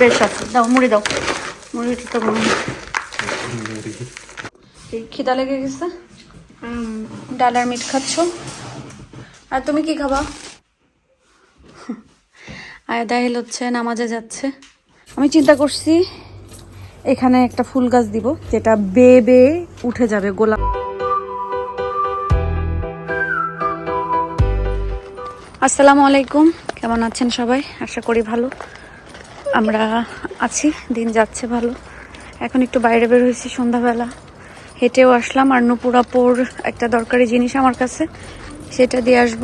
বেশ আছে। দাও মুড়ি দাও। মুড়ি তো এই খিদা লেগে গেছে? ডাল আর মিট খাচ্ছ? আর তুমি কি খাবা? আয়দা হিল হচ্ছে নামাজে যাচ্ছে। আমি চিন্তা করছি এখানে একটা ফুল গাছ দিব যেটা বেয়ে বেয়ে উঠে যাবে গোলাপ আসসালামু আলাইকুম। কেমন আছেন সবাই? আশা করি ভালো। আমরা আছি, দিন যাচ্ছে ভালো। এখন একটু বাইরে বের হয়েছি সন্ধ্যাবেলা। হেঁটেও আসলাম, আর নুপুরাপুর একটা দরকারি জিনিস আমার কাছে, সেটা দিয়ে আসব।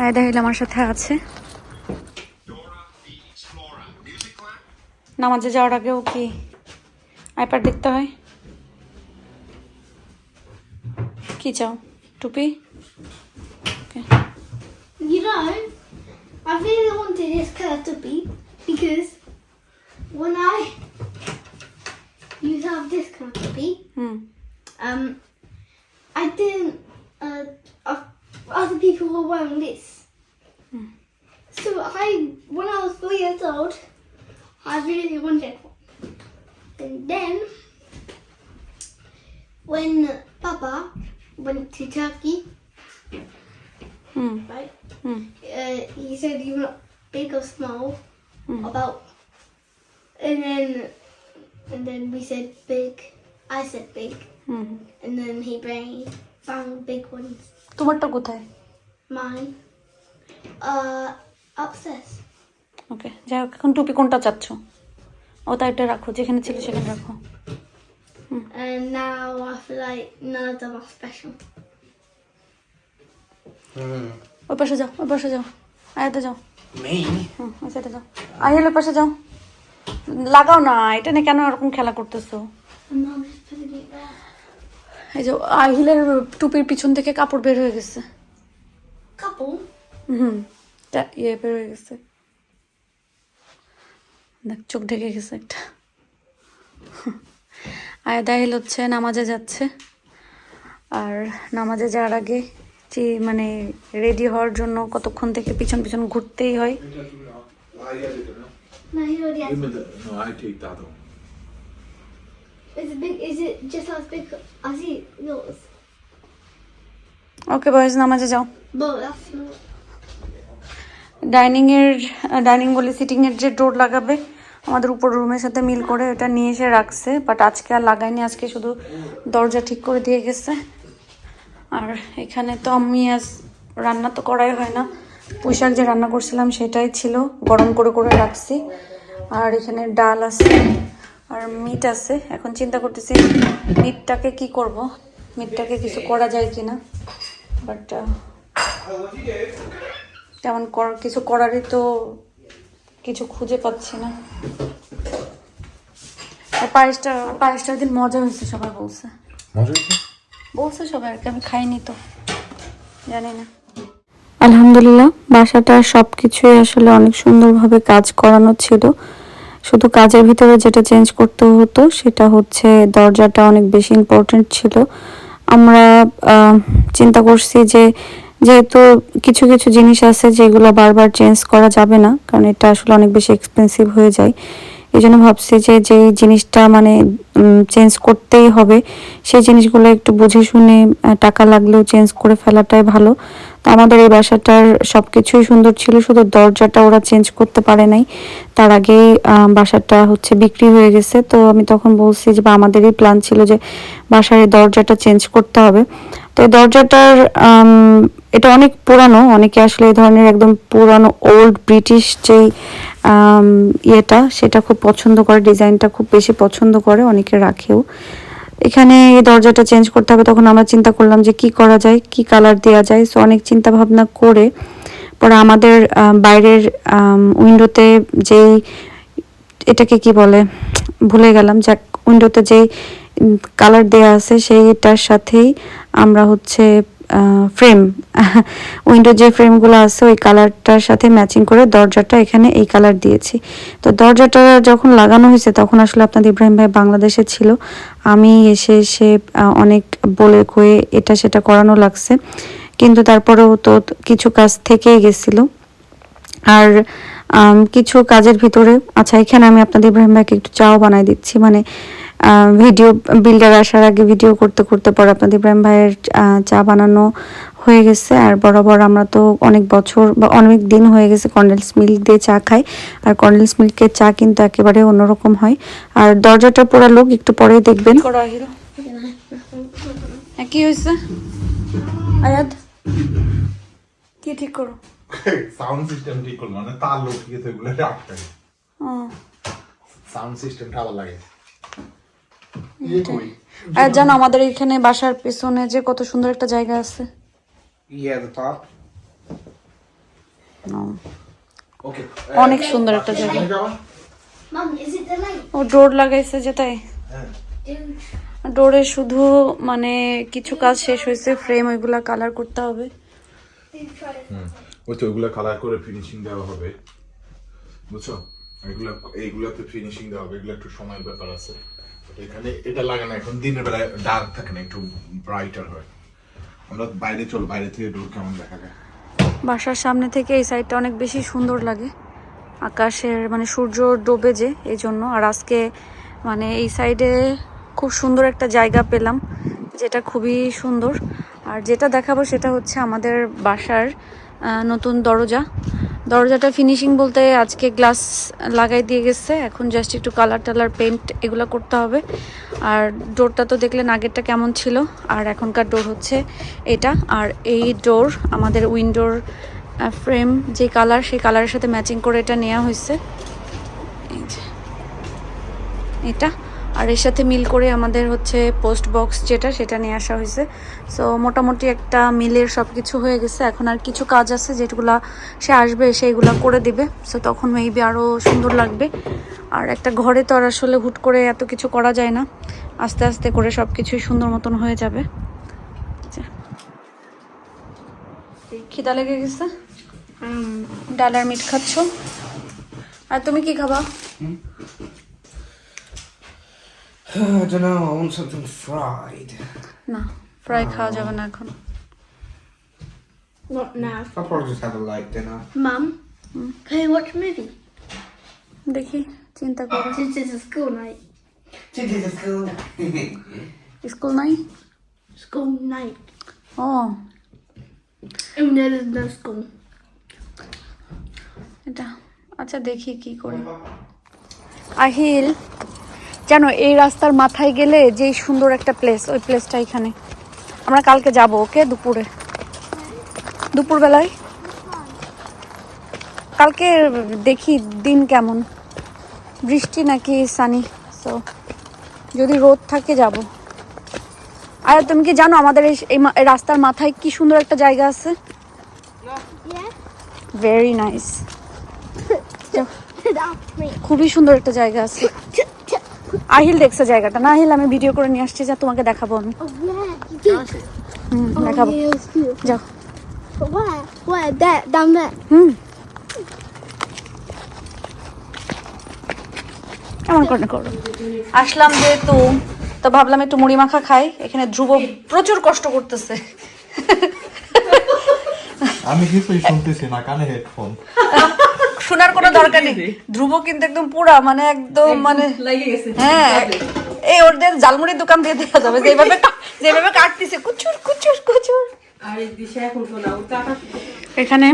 আয়দা হিল আমার সাথে আছে। নামাজে যাওয়ার আগেও কি আইপ্যাড দেখতে হয়? কি চাও, টুপি? I really wanted this colour to be because when I used to have this colour to be, hmm um, I didn't. Uh, other people were wearing this, so I, when I was four years old, I really wanted one. And then, when Papa went to Turkey, hmm right? Hmm uh, he said you were big or small Mm. about and then and then we said big I said big hmm and then he bring, found big ones তোমারটা কোথায় mine uh upstairs ওকে যাই হোক এখন টুপি কোনটা চাচ্ছ ও তাই এটা রাখো যেখানে ছিল সেখানে রাখো and now I feel like none of them are special ওই পাশে যাও ওই পাশে যাও। আয়াতে যাও। যাও আহিল ওই পাশে যাও। লাগাও না এটা নিয়ে কেন এরকম খেলা করতেছো? এই যে আহিলের টুপির পিছন থেকে কাপড় বের হয়ে গেছে। couple হুম তা ইয়ে বের হয়ে গেছে। দেখ চোখ ঢেকে গেছে একটা। আয়াদা আহিল হচ্ছে নামাজে যাচ্ছে। আর নামাজে যাওয়ার আগে যে মানে রেডি হওয়ার জন্য কতক্ষণ থেকে পিছন পিছন ঘুরতেই হয়? ওকে বয়স নামাজে যাও। ডাইনিং এর ডাইনিং বলে সিটিং এর যে ডোর লাগাবে, আমাদের উপর রুমের সাথে মিল করে এটা নিয়ে এসে রাখছে বাট আজকে আর লাগায়নি, আজকে শুধু দরজা ঠিক করে দিয়ে গেছে। আর এখানে তো আমি আজ রান্না তো করাই হয় না। পুঁইশাক যে রান্না করছিলাম সেটাই ছিল, গরম করে করে রাখছি। আর এখানে ডাল আছে আর মিট আছে। এখন চিন্তা করতেছি মিটটাকে কি করব? মিটটাকে কিছু করা যায় কি না বাট তেমন কিছু করারই তো কিছু খুঁজে পাচ্ছি না। আর পায়েসটা পায়েসটার দিন মজা হয়েছে সবাই বলছে। বলছে সবাই আর কি আমি খাইনি তো। জানি না আলহামদুলিল্লাহ, বাসাটা সব কিছুই আসলে অনেক সুন্দরভাবে কাজ করানো ছিল। শুধু কাজের ভিতরে যেটা চেঞ্জ করতে হতো, সেটা হচ্ছে দরজাটা অনেক বেশি ইম্পর্টেন্ট ছিল। আমরা চিন্তা করছি যে যেহেতু কিছু কিছু জিনিস আছে যেগুলো বারবার চেঞ্জ করা যাবে না, কারণ এটা আসলে অনেক বেশি এক্সপেন্সিভ হয়ে যায়। এই জন্য ভাবছি যে যেই জিনিসটা মানে চেঞ্জ করতেই হবে, সেই জিনিসগুলো একটু বুঝে শুনে টাকা লাগলেও চেঞ্জ করে ফেলাটাই ভালো। তো আমাদের এই বাসাটার সব কিছুই সুন্দর ছিল, শুধু দরজাটা ওরা চেঞ্জ করতে পারে নাই। তার আহ, বাসাটা হচ্ছে বিক্রি হয়ে গেছে। তো আমি তখন বলছি যে বা আমাদেরই প্ল্যান ছিল যে বাসার এই দরজাটা চেঞ্জ করতে হবে। তো এই দরজাটার এটা অনেক পুরানো অনেকে আসলে এই ধরনের একদম পুরানো ওল্ড ব্রিটিশ যেই ইয়েটা সেটা খুব পছন্দ করে ডিজাইনটা খুব বেশি পছন্দ করে অনেকে রাখেও। এখানে এই দরজাটা চেঞ্জ করতে হবে তখন আমরা চিন্তা করলাম যে কি করা যায় কি কালার দেওয়া যায়। সো অনেক চিন্তা ভাবনা করে পরে আমাদের বাইরের উইন্ডোতে যেই, এটাকে কি বলে, ভুলে গেলাম, যাক, উইন্ডোতে যেই কালার দেয়া আছে সেইটার সাথেই আমরা হচ্ছে ফ্রেম, উইন্ডো যে ফ্রেমগুলো আছে ওই কালারটার সাথে ম্যাচিং করে দরজাটা এখানে এই কালার দিয়েছি। তো দরজাটা যখন লাগানো হয়েছে তখন আসলে আপনাদের ইব্রাহিম ভাই বাংলাদেশে ছিল। আমি এসে এসে অনেক বলে কয়ে এটা সেটা করানো লাগছে। কিন্তু তারপরেও তো কিছু কাজ থেকেই গেছিল। আর কিছু কাজের ভিতরে আচ্ছা এখানে আমি আপনাদের ইব্রাহিম ভাইকে একটু চাও বানাই দিচ্ছি। মানে ভিডিও বিল্ডার আসার আগে ভিডিও করতে করতে পরে আপনাদের ইব্রাহিম ভাইয়ের চা বানানো হয়ে গেছে। আর বরাবর আমরা তো অনেক বছর বা অনেক দিন হয়ে গেছে কন্ডেন্স মিল্ক দিয়ে চা খাই। আর কন্ডেন্স মিল্কের চা কিন্তু একেবারে অন্যরকম হয়। আর দরজাটা পোড়া লোক একটু পরেই দেখবেন। কি হয়েছে ঠিক করো। সাউন্ড সিস্টেম ঠিক করল মানে তার লোক আটকায়। ও। সাউন্ড সিস্টেমটা আবার লাগে ইয়ে আর জানো আমাদের এখানে বাসার পেছনে যে কত সুন্দর একটা জায়গা আছে. ওকে অনেক সুন্দর একটা জায়গা? ও ডোর লাগাইছে যে তাই। ডোরে শুধু মানে কিছু কাজ শেষ হয়েছে ফ্রেম ওইগুলা কালার করতে হবে। ওই তো ওইগুলো কালার করে ফিনিশিং দেওয়া হবে। বুঝছ? এগুলো এইগুলোতে ফিনিশিং দেওয়া হবে। এগুলো একটু সময়ের ব্যাপার আছে। এখানে এটা লাগে না। এখন দিনের বেলায় ডার্ক থাকে না একটু ব্রাইটার হয়। আমরা বাইরে চলো বাইরে থেকে ডোর কেমন দেখা যায়? বাসার সামনে থেকে এই সাইডটা অনেক বেশি সুন্দর লাগে। আকাশের মানে সূর্য ডোবে যে এই জন্য আর আজকে মানে এই সাইডে খুব সুন্দর একটা জায়গা পেলাম যেটা খুবই সুন্দর। আর যেটা দেখাবো সেটা হচ্ছে আমাদের বাসার নতুন দরজা। দরজাটা ফিনিশিং বলতে আজকে গ্লাস লাগাই দিয়ে গেছে। এখন জাস্ট একটু কালার টালার পেন্ট এগুলো করতে হবে। আর ডোরটা তো দেখলেন আগেরটা কেমন ছিল। আর এখনকার ডোর হচ্ছে এটা। আর এই ডোর আমাদের উইন্ডোর ফ্রেম যে কালার সেই কালারের সাথে ম্যাচিং করে এটা নেওয়া হয়েছে। এটা। আর এর সাথে মিল করে আমাদের হচ্ছে পোস্ট বক্স যেটা সেটা নিয়ে আসা হয়েছে। সো মোটামুটি একটা মিলের সব কিছু হয়ে গেছে। এখন আর কিছু কাজ আছে যেগুলা সে আসবে সেইগুলা করে দিবে। সো তখন মেবি আরও সুন্দর লাগবে। আর একটা ঘরে তো আর আসলে হুট করে এত কিছু করা যায় না। আস্তে আস্তে করে সব কিছুই সুন্দর মতন হয়ে যাবে। খিদা লেগে গেছে? ডাল আর মিট খাচ্ছ? আর তুমি কি খাবা? I don't know. I want something fried. না ফ্রাই খাওয়া যাবে না এখন Not now. I'll probably just have a light dinner. Mum, can we watch a movie? দেখি চিন্তা করো Since it's a school night. School নাই School night. ও Even though there's no school. এটা আচ্ছা দেখি কি করি আহিল জানো এই রাস্তার মাথায় গেলে যেই সুন্দর একটা প্লেস ওই প্লেসটা এখানে। আমরা কালকে যাব ওকে? দুপুরে। দুপুর বেলায় কালকে দেখি দিন কেমন। বৃষ্টি নাকি সানি সো যদি রোদ থাকে যাব। আর তুমি কি জানো আমাদের এই রাস্তার মাথায় কি সুন্দর একটা জায়গা আছে? ভেরি নাইস খুবই সুন্দর একটা জায়গা আছে। আহিল দেখছে জায়গাটা না আহিল আমি ভিডিও করে নিয়ে আসছি যা তোমাকে দেখাবো আমি. হুম দেখাবো. যাও. হুম এমন করে করো আসলাম যেহেতু তো ভাবলাম একটু মুড়ি মাখা খাই এখানে ধ্রুব প্রচুর কষ্ট করতেছে আমি কিছুই শুনতেছি না কানে হেডফোন শোনার কোনো দরকার নেই। ধ্রুব কিন্তু একদম পুরা মানে একদম মানে হ্যাঁ এই ওদের জালমুড়ির দোকান দিয়ে দেওয়া যাবে যেভাবে যেভাবে কাটতেছে কুচুর কুচুর কুচুর। এখানে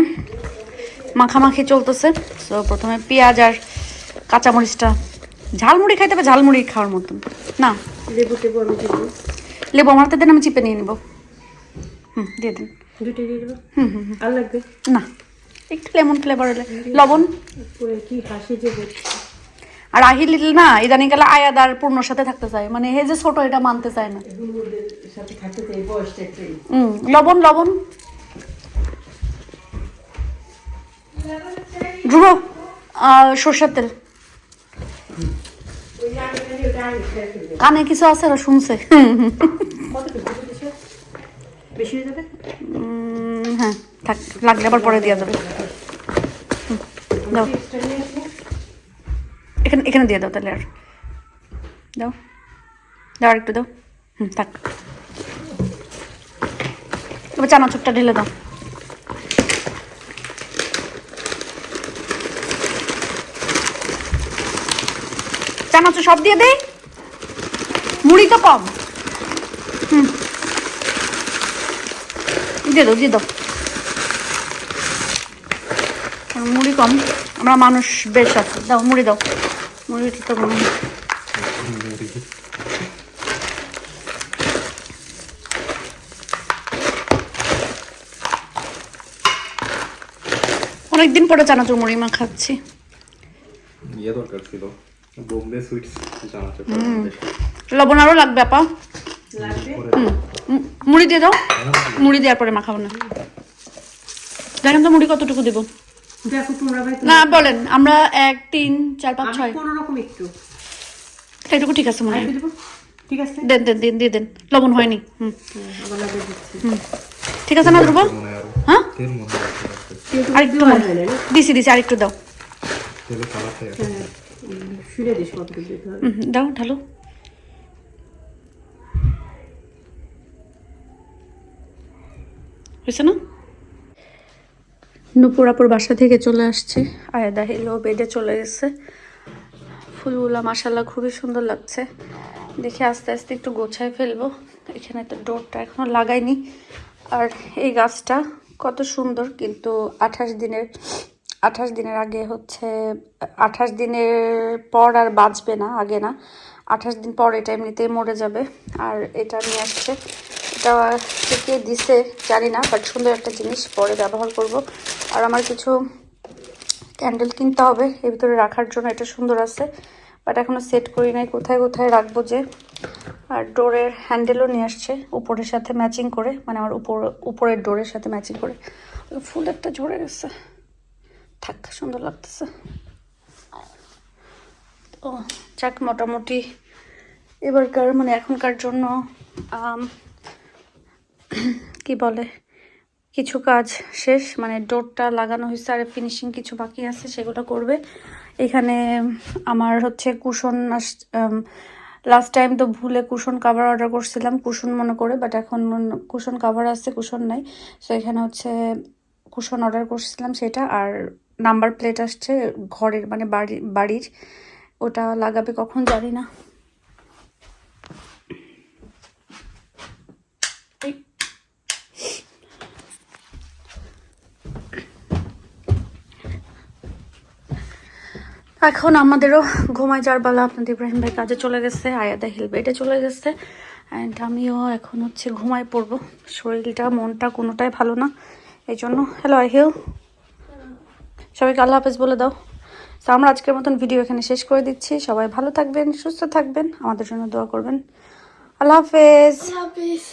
মাখামাখি চলতেছে। তো প্রথমে পেঁয়াজ আর কাঁচামরিচটা। ঝালমুড়ি খাইতে হবে ঝালমুড়ি খাওয়ার মতন। না। লেবু টেবু আমি লেবু আমার হাতে দেন আমি চিপে নিয়ে নেব। হুম দিয়ে দিন। দুটো দিয়ে দেবো? আর লাগবে? না। একটু লেমন ফ্লেভার হলে। লবণ? কি হাসি যে আর আহিল না ইদানিং গেলে আয়াদার পূর্ণর সাথে থাকতে চায়। মানে হে যে ছোট এটা মানতে চায় না। হুম লবণ লবণ। ধ্রুব সর্ষের তেল। কানে কিছু আছে ওরা শুনছে। হ্যাঁ। থাক, লাগলে আবার পরে দিয়ে দেবে দাও। এখানে এখানে দিয়ে দাও তাহলে আর। দাও। দাও একটু দাও। হুম, থাক। এবার চানাচুরটা ঢেলে দাও। চানাচুর সব দিয়ে দেয় মুড়ি তো কম। হুম। দিয়ে দাও দিয়ে দাও। কম। আমরা মানুষ বেশ আছে। দাও মুড়ি দাও। মুড়ি তো অনেকদিন পরে চানাচুর মুড়ি মা খাচ্ছি। ইয়ে দরকার ছিল। বোম্বে সুইটস জানাতে লবণ আরও লাগবে আপা। মুড়ি দিয়ে দাও। মুড়ি দেওয়ার পরে মাখাবো না। দেখেন তো মুড়ি কতটুকু দেবো? দেখো তোমরা ভাই না বলেন আমরা এক তিন চার পাঁচ ছয়। কোনো রকম একটু। এটুকু ঠিক আছে মনে হয়। ঠিক আছে? দেন দেন দিন দিয়ে দেন। লবণ হয়নি। হুম। ঠিক আছে না ধ্রুব হ্যাঁ আরেকটু? দিছি দিছি আরেকটু দাও। হ্যাঁ দাও ঢালো। হয়েছে না? নুপুরাপুর বাসা থেকে চলে আসছে। আয়াদা হিলো বেডে চলে গেছে। ফুলগুলা মাসাল্লাহ খুবই সুন্দর লাগছে। দেখে আস্তে আস্তে একটু গোছায় ফেলব। এখানে তো ডোরটা এখনও লাগাইনি। আর এই গাছটা কত সুন্দর, কিন্তু আঠাশ দিনের আঠাশ দিনের আগে হচ্ছে, আঠাশ দিনের পর আর বাঁচবে না, আগে না। আঠাশ দিন পর এটা এমনিতেই মরে যাবে। আর এটা নিয়ে আসছে এটা থেকে দিছে, জানি না বাট সুন্দর একটা জিনিস পরে ব্যবহার করব। আর আমার কিছু ক্যান্ডেল কিনতে হবে এর ভিতরে রাখার জন্য এটা সুন্দর আছে বাট এখনও সেট করি নাই, কোথায় কোথায় রাখব যে? আর ডোরের হ্যান্ডেলও নিয়ে আসছে, উপরের সাথে ম্যাচিং করে মানে আমার উপর, উপরের ডোরের সাথে ম্যাচিং করে। ফুল একটা ঝরে গেছে। থাক, সুন্দর লাগতেছে। ও, যাক, মোটামুটি এবারকার মানে এখনকার জন্য কি বলে, কিছু কাজ শেষ মানে ডোরটা লাগানো হয়েছে, আর ফিনিশিং কিছু বাকি আছে, সেগুলো করবে। এখানে আমার হচ্ছে কুশন লাস্ট টাইম তো ভুলে কুশন কাভার অর্ডার করছিলাম, কুশন মনে করে বাট এখন কুশন কাভার আছে, কুশন নাই। সো এখানে হচ্ছে কুশন অর্ডার করছিলাম সেটা, আর নাম্বার প্লেট আসছে ঘরের মানে বাড়ি, বাড়ির। ওটা লাগাবে কখন জানি না। এখন আমাদেরও ঘুমায় যাওয়ার বেলা আপনাদের ইব্রাহিম ভাই কাজে চলে গেছে আয়াদা হিল বেডে চলে গেছে। অ্যান্ড আমিও এখন হচ্ছে ঘুমায় পড়ব। শরীরটা, মনটা কোনোটাই ভালো না। এই জন্য হ্যালো আই আহিল সবাইকে আল্লাহ হাফেজ বলে দাও। তো আমরা আজকের মতন ভিডিও এখানে শেষ করে দিচ্ছি। সবাই ভালো থাকবেন, সুস্থ থাকবেন। আমাদের জন্য দোয়া করবেন। আল্লাহ হাফেজ। Love this.